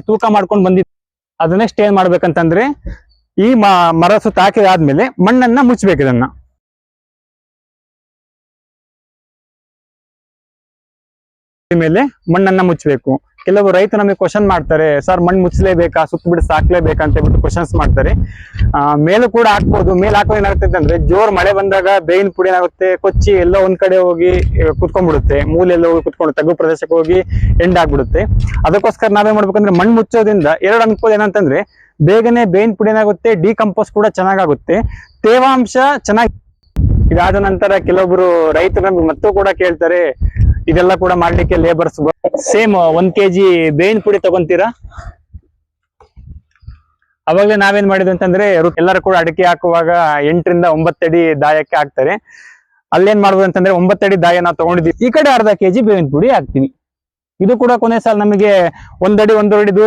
ತೂಕ ಮಾಡ್ಕೊಂಡು ಬಂದಿತ್ತು ಅದನ್ನ ನೆಕ್ಸ್ಟ್ ಏನ್ ಮಾಡ್ಬೇಕಂತಂದ್ರೆ ಈ ಮರ ಸುತ್ತ ಹಾಕಿದಾದ್ಮೇಲೆ ಮಣ್ಣನ್ನ ಮುಚ್ಚಬೇಕು ಇದನ್ನ. ಮೇಲೆ ಮಣ್ಣನ್ನ ಮುಚ್ಚಬೇಕು ಕೆಲವು ರೈತರು ನಮಗೆ ಕ್ವಶನ್ ಮಾಡ್ತಾರೆ, ಸರ್, ಮಣ್ಣು ಮುಚ್ಚಲೇಬೇಕಾ ಸುತ್ತ ಬಿಟ್ಟು ಸಾಕ್ಲೇಬೇಕಾ? ಅಂತ ಹೇಳ್ಬಿಟ್ಟು ಕ್ವಶನ್ಸ್ ಮಾಡ್ತಾರೆ. ಮೇಲೂ ಕೂಡ ಹಾಕ್ಬೋದು. ಮೇಲೆ ಹಾಕೋ ಏನಾಗುತ್ತೆ ಅಂದ್ರೆ, ಜೋರ್ ಮಳೆ ಬಂದಾಗ ಬೇವಿನ ಪುಡಿ ಏನಾಗುತ್ತೆ? ಕೊಚ್ಚಿ ಎಲ್ಲ ಒಂದ್ ಕಡೆ ಹೋಗಿ ಕುತ್ಕೊಂಡ್ಬಿಡುತ್ತೆ. ಮೂಲೆ ಎಲ್ಲ ಹೋಗಿ ಕುತ್ಕೊಂಡು, ತಗ್ಗು ಪ್ರದೇಶಕ್ಕೆ ಹೋಗಿ ಎಂಡ್ ಆಗ್ಬಿಡುತ್ತೆ ಅದಕ್ಕೋಸ್ಕರ ನಾವೇನ್ ಮಾಡ್ಬೇಕಂದ್ರೆ, ಮಣ್ಣು ಮುಚ್ಚೋದ್ರಿಂದ ಎರಡು ಅನುಕೂಲ ಏನಂತಂದ್ರೆ, ಬೇಗನೆ ಬೇವಿನ ಪುಡಿ ಏನಾಗುತ್ತೆ? ಡಿಕಂಪೋಸ್ ಕೂಡ ಚೆನ್ನಾಗಾಗುತ್ತೆ. ತೇವಾಂಶ ಚೆನ್ನಾಗಿ ಇದಾದ ನಂತರ ಕೆಲವೊಬ್ರು ರೈತರು ನಮ್ಗೆ ಮತ್ತೂ ಕೂಡ ಕೇಳ್ತಾರೆ ಇದೆಲ್ಲ ಕೂಡ ಮಾಡ್ಲಿಕ್ಕೆ ಲೇಬರ್ಸ್ ಸೇಮ್ ಒಂದ್ ಕೆಜಿ ಬೇವಿನ ಪುಡಿ ತಗೊಂತೀರಾ? ಅವಾಗಲೇ ನಾವೇನ್ ಮಾಡಿದ್ವಿ ಅಂತಂದ್ರೆ ಎಲ್ಲರೂ ಕೂಡ ಅಡಿಕೆ ಹಾಕುವಾಗ ಎಂಟರಿಂದ ಒಂಬತ್ತಡಿ ದಾಯಕ್ಕೆ ಹಾಕ್ತಾರೆ. ಅಲ್ಲೇನ್ ಮಾಡ್ಬೋದು ಅಂತಂದ್ರೆ ಒಂಬತ್ತಡಿ ದಾಯ ನಾವು ತಗೊಂಡಿದ್ವಿ ಈ ಕಡೆ ಅರ್ಧ ಕೆಜಿ ಬೇವಿನ ಪುಡಿ ಹಾಕ್ತೀವಿ. ಇದು ಕೂಡ ಕೊನೆ ಸಾಲ ನಮಗೆ ಒಂದಡಿ ಒಂದೂವರೆ